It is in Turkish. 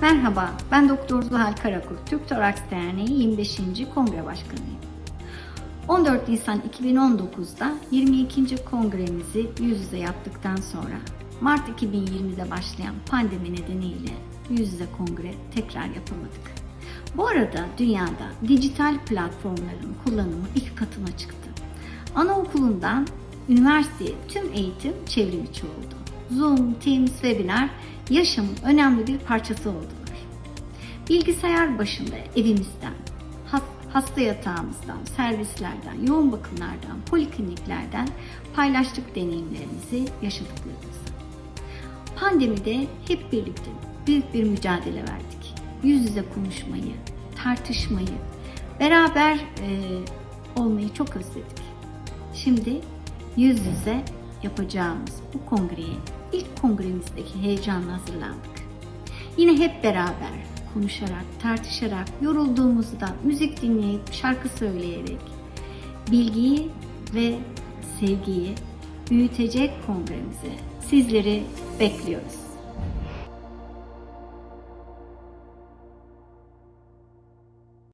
Merhaba, ben Doktor Zuhal Karakurt, Türk Toraks Derneği 25. Kongre Başkanıyım. 14 Nisan 2019'da 22. kongremizi yüz yüze yaptıktan sonra Mart 2020'de başlayan pandemi nedeniyle yüz yüze kongre tekrar yapamadık. Bu arada dünyada dijital platformların kullanımı iki katına çıktı. Anaokulundan üniversiteye tüm eğitim çevrim içi oldu. Zoom, Teams, Webinar yaşamın önemli bir parçası oldular. Bilgisayar başında evimizden, has- hasta yatağımızdan, servislerden, yoğun bakımlardan, polikliniklerden paylaştık deneyimlerimizi, yaşadıklarımızı. Pandemide hep birlikte büyük bir mücadele verdik. Yüz yüze konuşmayı, tartışmayı, beraber e, olmayı çok özledik. Şimdi yüz yüze yapacağımız bu kongreye ilk kongremizdeki heyecanla hazırlandık. Yine hep beraber konuşarak, tartışarak, yorulduğumuzda müzik dinleyip, şarkı söyleyerek bilgiyi ve sevgiyi büyütecek kongremize sizleri bekliyoruz.